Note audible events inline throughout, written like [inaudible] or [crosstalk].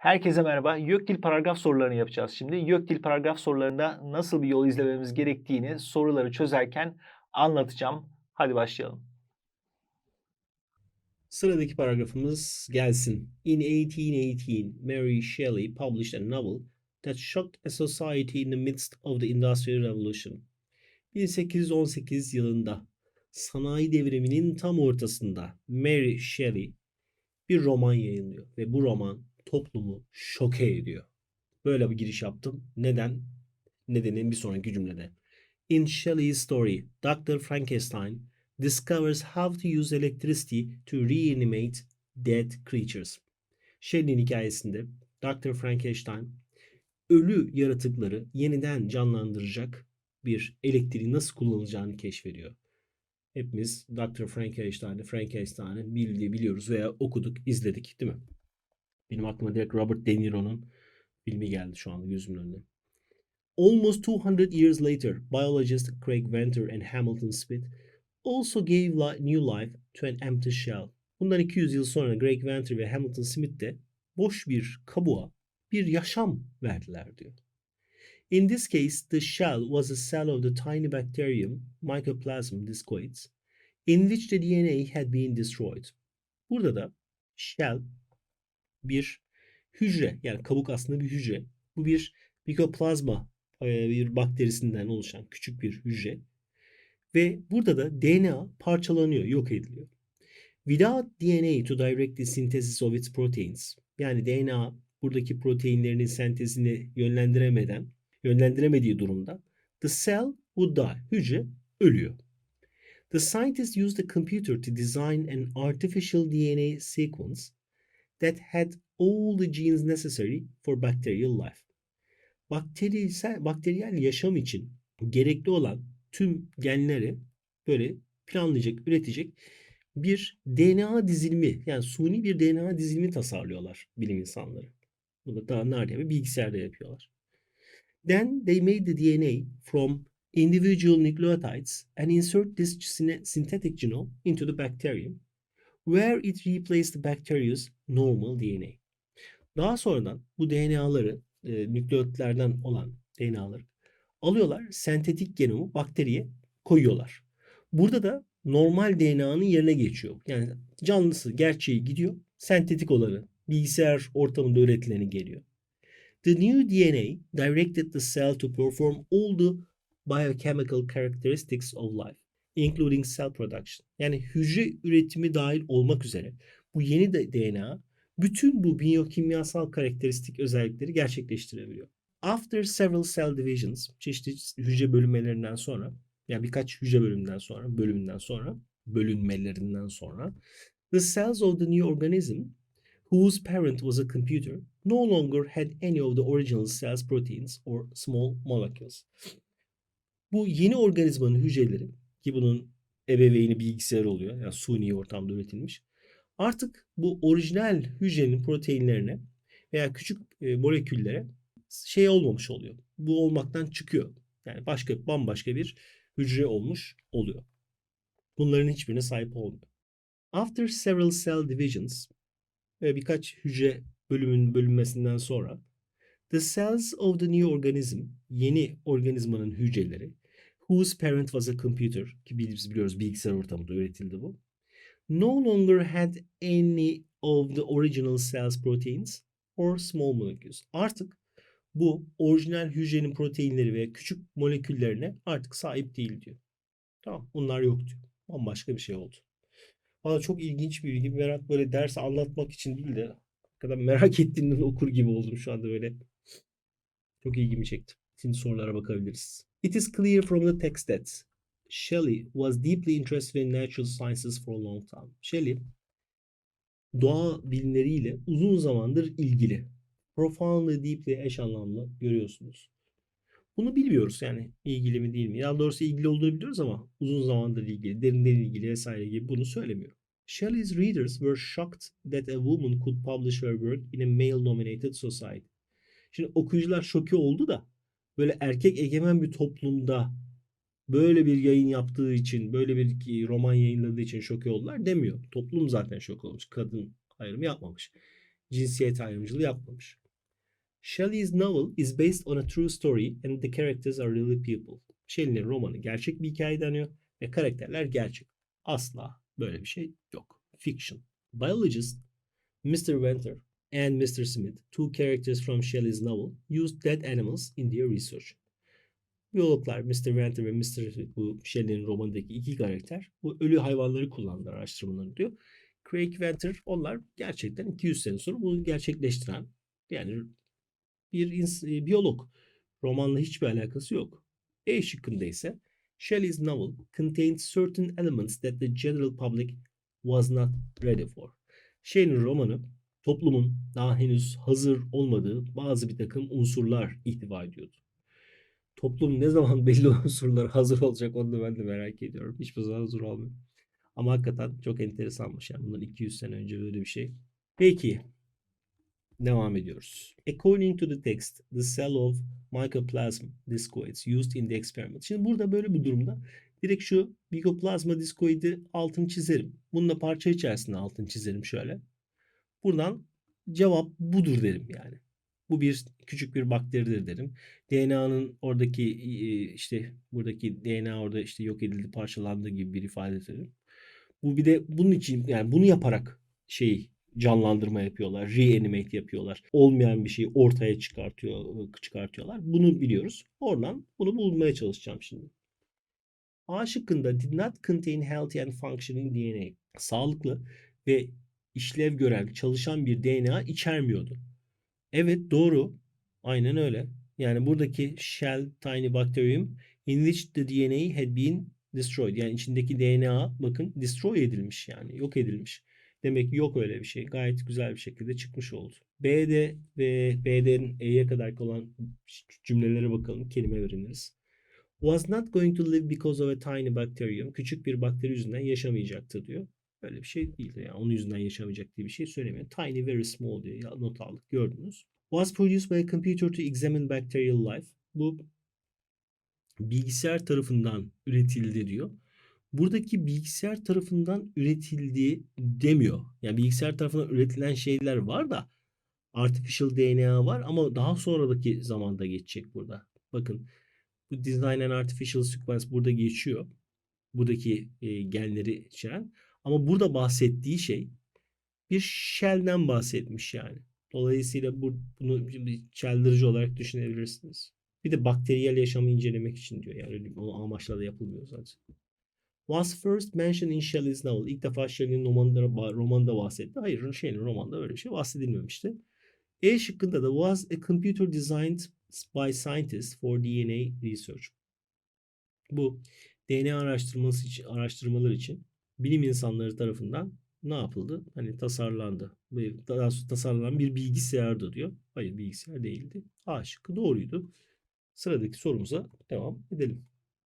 Herkese merhaba. YÖKDİL paragraf sorularını yapacağız şimdi. YÖKDİL paragraf sorularında nasıl bir yol izlememiz gerektiğini soruları çözerken anlatacağım. Hadi başlayalım. Sıradaki paragrafımız gelsin. In 1818, Mary Shelley published a novel that shocked a society in the midst of the Industrial Revolution. 1818 yılında sanayi devriminin tam ortasında Mary Shelley bir roman yayınlıyor ve bu roman toplumu şoke ediyor. Böyle bir giriş yaptım. Neden? Nedenin bir sonraki cümlede. In Shelley's story, Dr. Frankenstein discovers how to use electricity to reanimate dead creatures. Shelley'nin hikayesinde Dr. Frankenstein ölü yaratıkları yeniden canlandıracak bir elektriği nasıl kullanılacağını keşfediyor. Hepimiz Dr. Frankenstein'i, Frankenstein'i bildiği biliyoruz veya okuduk, izledik değil mi? Benim aklıma direkt Robert De Niro'nun filmi geldi şu anda gözümün önüne. Almost 200 years later, biologist Craig Venter and Hamilton Smith also gave new life to an empty shell. Bundan 200 yıl sonra Craig Venter ve Hamilton Smith de boş bir kabuğa bir yaşam verdiler diyor. In this case, the shell was a cell of the tiny bacterium Mycoplasma discoides, in which the DNA had been destroyed. Burada da shell bir hücre yani kabuk aslında bir hücre. Bu bir Mycoplasma e, bir bakterisinden oluşan küçük bir hücre. Ve burada da DNA parçalanıyor, yok ediliyor. Without DNA to direct the synthesis of its proteins, yani DNA buradaki proteinlerinin sentezini yönlendiremeden, yönlendiremediği durumda the cell would die, hücre ölüyor. The scientists used a computer to design an artificial DNA sequence that had all the genes necessary for bacterial life. Bakterisel, bakteriyel yaşam için gerekli olan tüm genleri böyle planlayacak, üretecek bir DNA dizilimi yani suni bir DNA dizilimi tasarlıyorlar bilim insanları. Bunu daha nerede yapıyor? Bilgisayarda yapıyorlar. Then they made the DNA from individual nucleotides and insert this synthetic genome into the bacterium where it replaced bacteria's normal DNA. Daha sonradan bu DNA'ları, e, nükleotlerden olan DNA'ları alıyorlar, sentetik genomu bakteriye koyuyorlar. Burada da normal DNA'nın yerine geçiyor. Yani canlısı, gerçeği gidiyor, sentetik olanı, bilgisayar ortamında üretileni geliyor. The new DNA directed the cell to perform all the biochemical characteristics of life, including cell production. Yani hücre üretimi dahil olmak üzere bu yeni DNA bütün bu biyokimyasal karakteristik özellikleri gerçekleştirebiliyor. After several cell divisions, çeşitli hücre bölünmelerinden sonra, yani birkaç hücre bölümünden sonra, bölümünden sonra, bölünmelerinden sonra, the cells of the new organism, whose parent was a computer, no longer had any of the original cells proteins or small molecules. Bu yeni organizmanın hücreleri ki bunun ebeveyni bilgisayar oluyor. Yani suni ortamda üretilmiş. Artık bu orijinal hücrenin proteinlerine veya küçük e, moleküllere şey olmamış oluyor. Bu olmaktan çıkıyor. Yani başka bambaşka bir hücre olmuş oluyor. Bunların hiçbirine sahip olmuyor. After several cell divisions ve birkaç hücre bölümün bölünmesinden sonra the cells of the new organism yeni organizmanın hücreleri whose parent was a computer ki biz biliyoruz bilgisayar ortamında üretildi bu. No longer had any of the original cells proteins or small molecules. Artık bu orijinal hücrenin proteinleri ve küçük moleküllerine artık sahip değil diyor. Tamam bunlar yok diyor. Bambaşka bir şey oldu. Valla çok ilginç bir bilgi. Merak böyle ders anlatmak için değil de kadar merak [laughs] ettiğimden okur gibi oldum şu anda böyle. Çok ilgimi çekti. Şimdi sorulara bakabiliriz. It is clear from the text that Shelley was deeply interested in natural sciences for a long time. Shelley doğa bilimleriyle uzun zamandır ilgili. Profoundly, deeply eş anlamlı görüyorsunuz. Bunu bilmiyoruz yani ilgili mi değil mi? Ya doğrusu ilgili olduğunu biliyoruz ama uzun zamandır ilgili, derinden ilgili vesaire gibi bunu söylemiyor. Shelley's readers were shocked that a woman could publish her work in a male-dominated society. Şimdi okuyucular şoke oldu da böyle erkek egemen bir toplumda böyle bir yayın yaptığı için, böyle bir roman yayınladığı için şoke oldular demiyor. Toplum zaten şok olmuş. Kadın ayrımı yapmamış. cinsiyet ayrımcılığı yapmamış. Shelley's novel is based on a true story and the characters are really people. Shelley'nin romanı gerçek bir hikaye deniyor ve karakterler gerçek. Asla böyle bir şey yok. Fiction. Biologist Mr. Venter and Mr. Smith, two characters from Shelley's novel, used dead animals in their research. Biyologlar Mr. Venter ve Mr. Smith bu Shelley'nin romanındaki iki karakter bu ölü hayvanları kullandılar araştırmalarını diyor. Craig Venter onlar gerçekten 200 sene sonra bunu gerçekleştiren yani bir e, biyolog. Romanla hiçbir alakası yok. E şıkkında ise Shelley's novel contained certain elements that the general public was not ready for. Shelley'nin romanı toplumun daha henüz hazır olmadığı bazı bir takım unsurlar ihtiva ediyordu. Toplum ne zaman [laughs] belli unsurlar hazır olacak onu da ben de merak ediyorum. Hiçbir zaman hazır olmuyor. Ama hakikaten çok enteresanmış yani bundan 200 sene önce böyle bir şey. Peki Devam ediyoruz. According to the text, the cell of mycoplasma discoids used in the experiment. Şimdi burada böyle bir durumda direkt şu mycoplasma discoidi altını çizerim. Bunu da parça içerisinde altını çizerim şöyle. Buradan cevap budur derim yani. Bu bir küçük bir bakteridir derim. DNA'nın oradaki işte buradaki DNA orada işte yok edildi, parçalandı gibi bir ifade ederim. Bu bir de bunun için yani bunu yaparak şey canlandırma yapıyorlar, reanimate yapıyorlar. Olmayan bir şeyi ortaya çıkartıyor, çıkartıyorlar. Bunu biliyoruz. Oradan bunu bulmaya çalışacağım şimdi. A şıkkında did not contain healthy and functioning DNA. Sağlıklı ve işlev gören, çalışan bir DNA içermiyordu. Evet doğru. Aynen öyle. Yani buradaki shell tiny bacterium in which the DNA had been destroyed. Yani içindeki DNA bakın destroy edilmiş yani yok edilmiş. Demek ki yok öyle bir şey. Gayet güzel bir şekilde çıkmış oldu. B'de ve B'den E'ye kadar olan cümlelere bakalım. Kelime öğreniriz. Was not going to live because of a tiny bacterium. Küçük bir bakteri yüzünden yaşamayacaktı diyor. Böyle bir şey değil. Yani onun yüzünden yaşamayacak diye bir şey söylemiyor. Tiny very small diye not aldık. Gördünüz. Was produced by a computer to examine bacterial life. Bu bilgisayar tarafından üretildi diyor buradaki bilgisayar tarafından üretildiği demiyor. Yani bilgisayar tarafından üretilen şeyler var da artificial DNA var ama daha sonradaki zamanda geçecek burada. Bakın bu design and artificial sequence burada geçiyor. Buradaki e, genleri içeren. Ama burada bahsettiği şey bir shell'den bahsetmiş yani. Dolayısıyla bu, bunu bir çeldirici olarak düşünebilirsiniz. Bir de bakteriyel yaşamı incelemek için diyor. Yani o amaçla da yapılmıyor zaten was first mentioned in Shelley's novel. İlk defa Shelley'nin romanında, romanında bahsetti. Hayır Shelley'nin romanında öyle bir şey bahsedilmemişti. E şıkkında da was a computer designed by scientists for DNA research. Bu DNA araştırması için, araştırmalar için bilim insanları tarafından ne yapıldı? Hani tasarlandı. Daha tasarlanan bir bilgisayardı diyor. Hayır bilgisayar değildi. A şıkkı doğruydu. Sıradaki sorumuza devam edelim.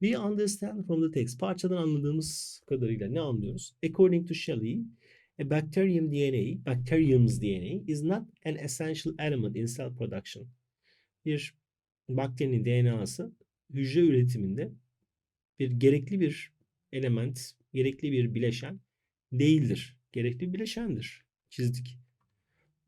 We understand from the text. Parçadan anladığımız kadarıyla ne anlıyoruz? According to Shelley, a bacterium DNA, bacterium's DNA is not an essential element in cell production. Bir bakterinin DNA'sı hücre üretiminde bir gerekli bir element, gerekli bir bileşen değildir. Gerekli bir bileşendir. Çizdik.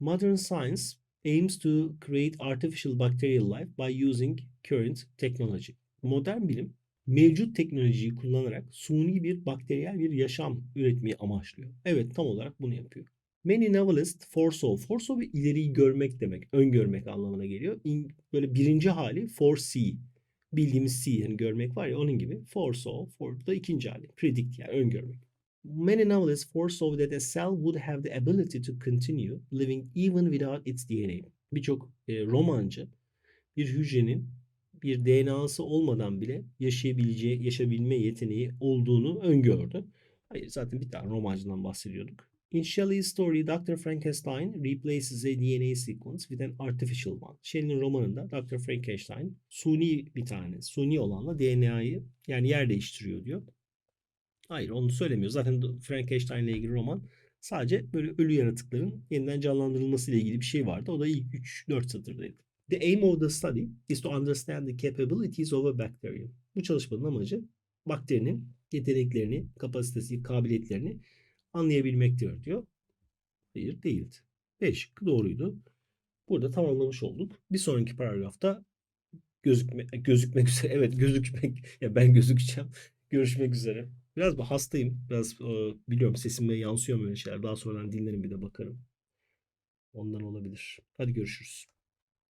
Modern science aims to create artificial bacterial life by using current technology. Modern bilim mevcut teknolojiyi kullanarak suni bir bakteriyel bir yaşam üretmeyi amaçlıyor. Evet tam olarak bunu yapıyor. Many novelists foresaw. Foresaw bir ileriyi görmek demek, öngörmek anlamına geliyor. In, böyle birinci hali foresee. Bildiğimiz see yani görmek var ya onun gibi. Foresaw, for da ikinci hali. Predict yani öngörmek. Many novelists foresaw that a cell would have the ability to continue living even without its DNA. Birçok e, romancı bir hücrenin bir DNA'sı olmadan bile yaşayabileceği, yaşayabilme yeteneği olduğunu öngördü. Hayır zaten bir tane romancından bahsediyorduk. In Shelley's story, Dr. Frankenstein replaces a DNA sequence with an artificial one. Shelley'nin romanında Dr. Frankenstein suni bir tane, suni olanla DNA'yı yani yer değiştiriyor diyor. Hayır onu söylemiyor. Zaten Frankenstein ile ilgili roman sadece böyle ölü yaratıkların yeniden canlandırılması ile ilgili bir şey vardı. O da ilk 3-4 satırdaydı. The aim of the study is to understand the capabilities of a bacterium. Bu çalışmanın amacı bakterinin yeteneklerini, kapasitesi, kabiliyetlerini anlayabilmektir diyor. Hayır değildi. B doğruydu. Burada tamamlamış olduk. Bir sonraki paragrafta gözükme, gözükmek [laughs] üzere. Evet gözükmek. Ya ben gözükeceğim. Görüşmek üzere. Biraz bu hastayım. Biraz e, biliyorum sesime yansıyor böyle şeyler. Daha sonradan dinlerim bir de bakarım. Ondan olabilir. Hadi görüşürüz.